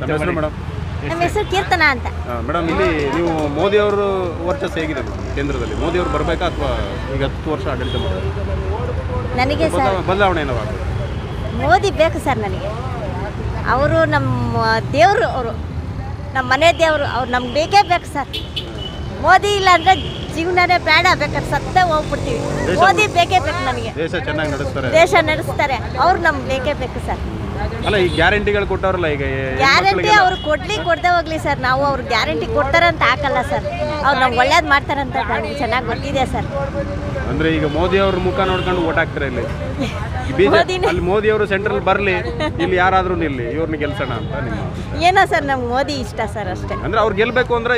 ನಮ್ಮ ಹೆಸರು ಮೇಡಮ್. ನಮ್ಮ ಹೆಸರು ಕೀರ್ತನ ಅಂತ. ಮೇಡಮ್ ಇಲ್ಲಿ ನೀವು ಮೋದಿ ಅವರು ವರ್ಚಸ್ ಹೇಗಿದೆ ಮೇಡಮ್ ಕೇಂದ್ರದಲ್ಲಿ? ಮೋದಿ ಅವರು ಬರಬೇಕಾ ಅಥವಾ ಈಗ ಹತ್ತು ವರ್ಷ ಆಡಳಿತ ಮಾಡೋದು ನನಗೆ ಸರ್ ಬದಲಾವಣೆ ಏನೋ ಮೋದಿ ಬೇಕು ಸರ್ ನನಗೆ. ಅವರು ನಮ್ಮ ದೇವರು ಅವರು. ನಮ್ಮ ಮನೆ ದೇವರು ಅವ್ರು ನಮ್ಗೆ ಬೇಕೇ ಬೇಕು ಸರ್. ಮೋದಿ ಇಲ್ಲ ಅಂದರೆ ಜೀವನನೇ ಬೇಡ ಬೇಕಾದ್ರೆ ಸತ್ತೇ ಹೋಗ್ಬಿಡ್ತೀವಿ. ಮೋದಿ ಬೇಕೇ ಬೇಕು ನನಗೆ. ದೇಶ ಚೆನ್ನಾಗಿ ನಡೆಸ್ತಾರೆ. ದೇಶ ನಡೆಸ್ತಾರೆ. ಅವ್ರು ನಮ್ಗೆ ಬೇಕೇ ಬೇಕು ಸರ್. ಅಲ್ಲ ಈ ಗ್ಯಾರಂಟಿಗಳು ಕೊಟ್ಟವ್ರಲ್ಲ ಈಗ ಗ್ಯಾರಂಟಿ ಅವ್ರು ಕೊಡ್ಲಿ ಕೊಡದೆ ಹೋಗ್ಲಿ ಸರ್. ನಾವು ಅವ್ರು ಗ್ಯಾರಂಟಿ ಕೊಡ್ತಾರಂತ ಹಾಕಲ್ಲ ಸರ್. ಅವ್ರು ನಮ್ಗೆ ಒಳ್ಳೇದು ಮಾಡ್ತಾರಂತ ಅಂತ ಚೆನ್ನಾಗಿ ಗೊತ್ತಿದೆ ಸರ್. ಅಂದ್ರೆ ಈಗ ಮೋದಿ ಅವ್ರ ಮುಖ ನೋಡ್ಕೊಂಡು ಓಟ್ ಹಾಕ್ತಾರೆ ಇಲ್ಲಿ. ಬಿಜೆಪಿ. ಅಲ್ಲಿ ಮೋದಿ ಅವರು ಸೆಂಟ್ರಲ್ ಬರಲಿ ಇಲ್ಲಿ ಯಾರಾದ್ರೂ ನಿಲ್ಲಿ ಇವ್ರನ್ನ ಗೆಲ್ಸೋಣ ಅಂತ ನಿಮ್ಮ ಏನೋ ಸರ್ ನಮ್ಗೆ ಮೋದಿ ಇಷ್ಟ ಸರ್ ಅಷ್ಟೇ. ಅಂದ್ರೆ ಅವ್ರು ಗೆಲ್ಬೇಕು ಅಂದ್ರೆ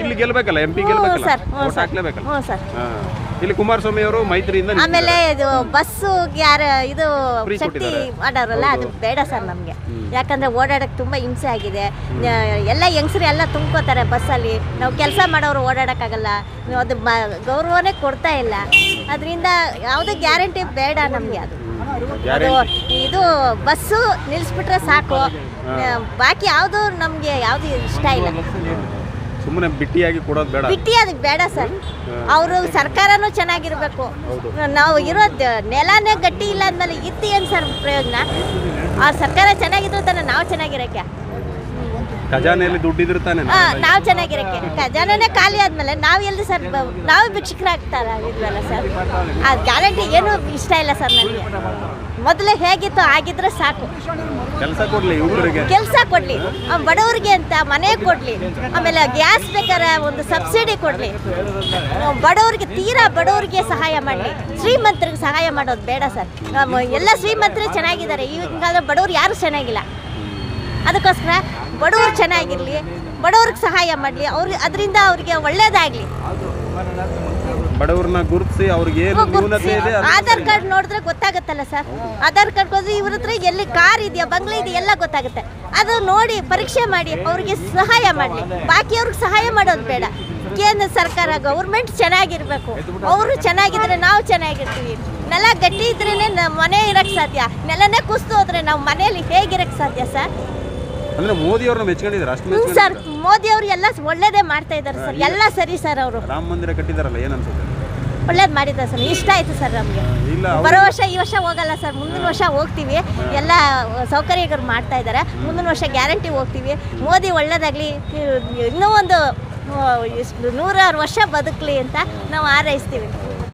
ಇಲ್ಲಿ ಗೆಲ್ಬೇಕಲ್ಲ ಎಂ ಪಿ ಗೆಲ್ಬೇಕಲ್ಲ ಓಟ್ ಹಾಕ್ಲೇಬೇಕಲ್ಲ? ಹ್ಞೂ ಸರ್. ಹಾ. ಇಲ್ಲಿ ಕುಮಾರಸ್ವಾಮಿ ಅವರು ಮೈತ್ರಿಯಿಂದ ನಿಂತಿದ್ದಾರೆ. ಆಮೇಲೆ ಇದು ಬಸ್ಸು ಯಾರ ಇದು Free ಶಕ್ತಿ ಕೊಟ್ಟಿದ್ದಾರೆ. ಮಾಡೋರಲ್ಲ ಅದು ಬೇಡ ಸರ್ ನಮಗೆ. ಯಾಕಂದ್ರೆ ಓಡಾಡಕ್ಕೆ ತುಂಬ ಹಿಂಸೆ ಆಗಿದೆ. ನ- ಎಲ್ಲ ಹೆಂಗಸರು ಎಲ್ಲ ತುಂಬ್ಕೋತಾರೆ ಬಸ್ಸಲ್ಲಿ. ನಾವು ಕೆಲಸ ಮಾಡೋರು ಓಡಾಡೋಕ್ಕಾಗಲ್ಲ. ನೀವು ಅದು ಮ ಗೌರವನೇ ಕೊಡ್ತಾ ಇಲ್ಲ. ಅದರಿಂದ ಯಾವುದೇ ಗ್ಯಾರಂಟಿ ಬೇಡ ನಮಗೆ ಅದು. ಅದು ಇದು ಬಸ್ಸು ನಿಲ್ಲಿಸ್ಬಿಟ್ರೆ ಸಾಕು. ಬಾಕಿ ಯಾವುದು ನಮಗೆ ಯಾವುದು ಇಷ್ಟ ಇಲ್ಲ. ಸುಮ್ಮನೆ ಬಿಟ್ಟಿಯಾಗಿ ಕೊಡೋದು ಬೇಡ. ಬಿಟ್ಟಿ ಬೇಡ ಸರ್. ಅವರು ಸರ್ಕಾರನೂ ಚೆನ್ನಾಗಿರ್ಬೇಕು. ನಾವು ಇರೋದ್ ನೆಲನೇ ಗಟ್ಟಿ ಇಲ್ಲ ಅಂದ್ಮೇಲೆ ಇತ್ತು ಏನು ಸರ್ ಪ್ರಯೋಜನ? ಆ ಸರ್ಕಾರ ಚೆನ್ನಾಗಿದ್ರು ತಾನೆ ನಾವು ಚೆನ್ನಾಗಿರಕ್ಕೆ? ಖಜಾನೆಯಲ್ಲಿ ದುಡ್ಡಿದ್ರೆ ತಾನೆ ನಾವು ಚೆನ್ನಾಗಿರಕ್ಕೆ. ಖಜಾನೆ ಖಾಲಿ ಆದ್ಮೇಲೆ ನಾವು ಎಲ್ಲಿ ಸರ್ ನಾವು ಭಿಕ್ಷಕರಾಗ್ತಾರ ಇದ್ವಲ್ಲ ಸರ್? ಆ ಗ್ಯಾರಂಟಿ ಏನು ಇಷ್ಟ ಇಲ್ಲ ಸರ್ ನನಗೆ. ಮೊದಲೇ ಹೇಗಿತ್ತು ಆಗಿದ್ರೆ ಸಾಕು. ಕೆಲಸ ಕೊಡ್ಲಿ ಕೆಲಸ ಕೊಡ್ಲಿ. ಬಡವರಿಗೆ ಅಂತ ಮನೆ ಕೊಡ್ಲಿ. ಆಮೇಲೆ ಗ್ಯಾಸ್ ಬೇಕಾದ್ರೆ ಒಂದು ಸಬ್ಸಿಡಿ ಕೊಡ್ಲಿ. ಬಡವರಿಗೆ ತೀರಾ ಬಡವರಿಗೆ ಸಹಾಯ ಮಾಡಲಿ. ಶ್ರೀಮಂತರಿಗೆ ಸಹಾಯ ಮಾಡೋದು ಬೇಡ ಸರ್. ಎಲ್ಲ ಶ್ರೀಮಂತರು ಚೆನ್ನಾಗಿದ್ದಾರೆ. ಈಗ ಬಡವ್ರು ಯಾರು ಚೆನ್ನಾಗಿಲ್ಲ. ಅದಕ್ಕೋಸ್ಕರ ಬಡವರು ಚೆನ್ನಾಗಿರಲಿ ಬಡವ್ರಿಗೆ ಸಹಾಯ ಮಾಡಲಿ ಅವ್ರಿಗೆ ಅದರಿಂದ ಅವ್ರಿಗೆ ಒಳ್ಳೇದಾಗಲಿ. ಬಡವ್ರನ್ನ ಗುರುತಿಸಿ ಅವ್ರಿಗೆ ಏನು ನ್ಯೂನತೆ ಇದೆ ಆಧಾರ್ ಕಾರ್ಡ್ ನೋಡಿದ್ರೆ ಗೊತ್ತಾಗುತ್ತಲ್ಲ ಸರ್? ಆಧಾರ್ ಕಾರ್ಡ್ ಹೋದ್ರೆ ಇವ್ರ ಹತ್ರ ಎಲ್ಲಿ ಕಾರ್ ಇದೆಯಾ ಬಂಗ್ಲೆ ಇದೆಯಾ ಎಲ್ಲ ಗೊತ್ತಾಗುತ್ತೆ. ಅದು ನೋಡಿ ಪರೀಕ್ಷೆ ಮಾಡಿ ಅವ್ರಿಗೆ ಸಹಾಯ ಮಾಡಲಿ. ಬಾಕಿಯವ್ರಿಗೆ ಸಹಾಯ ಮಾಡೋದು ಬೇಡ. ಕೇಂದ್ರ ಸರ್ಕಾರ ಗೌರ್ಮೆಂಟ್ ಚೆನ್ನಾಗಿರ್ಬೇಕು. ಅವರು ಚೆನ್ನಾಗಿದ್ರೆ ನಾವು ಚೆನ್ನಾಗಿರ್ತೀವಿ. ನೆಲ ಗಟ್ಟಿ ಇದ್ರೇನೆ ನಮ್ಮ ಮನೆ ಇರಕ್ಕೆ ಸಾಧ್ಯ. ನೆಲನೇ ಕುಸ್ತು ಹೋದ್ರೆ ನಾವು ಮನೆಯಲ್ಲಿ ಹೇಗಿರಕ್ಕೆ ಸಾಧ್ಯ ಸರ್? ಅಂದ್ರೆ ಮೋದಿ ಅವ್ರನ್ನ ಮೆಚ್ಕೊಂಡಿದ್ದಾರೆ? ಅಷ್ಟು ಹ್ಞೂ ಸರ್ ಮೆಚ್ಕೊಂಡಿದ್ದಾರೆ? ಮೋದಿ ಅವರು ಎಲ್ಲ ಒಳ್ಳೇದೇ ಮಾಡ್ತಾ ಇದ್ದಾರೆ ಸರ್. ಎಲ್ಲ ಸರಿ ಸರ್ ಅವರು. ರಾಮ ಮಂದಿರ ಕಟ್ಟಿದಾರಲ್ಲ ಏನ್ ಅನ್ಸುತ್ತೆ? ಒಳ್ಳೇದು ಮಾಡಿದ್ದಾರೆ ಸರ್. ಇಷ್ಟ ಆಯ್ತು ಸರ್ ನಮಗೆ. ಇಲ್ಲ ಬರೋ ವರ್ಷ ಈ ವರ್ಷ ಹೋಗಲ್ಲ ಸರ್. ಮುಂದಿನ ವರ್ಷ ಹೋಗ್ತೀವಿ. ಎಲ್ಲ ಸೌಕರ್ಯಗಳು ಮಾಡ್ತಾ ಇದ್ದಾರೆ. ಮುಂದಿನ ವರ್ಷ ಗ್ಯಾರಂಟಿ ಹೋಗ್ತೀವಿ. ಮೋದಿ ಒಳ್ಳೇದಾಗಲಿ ಇನ್ನೂ ಒಂದು ಆ, ನೂರಾರು ವರ್ಷ ಬದುಕಲಿ ಅಂತ ನಾವು ಹಾರೈಸ್ತೀವಿ.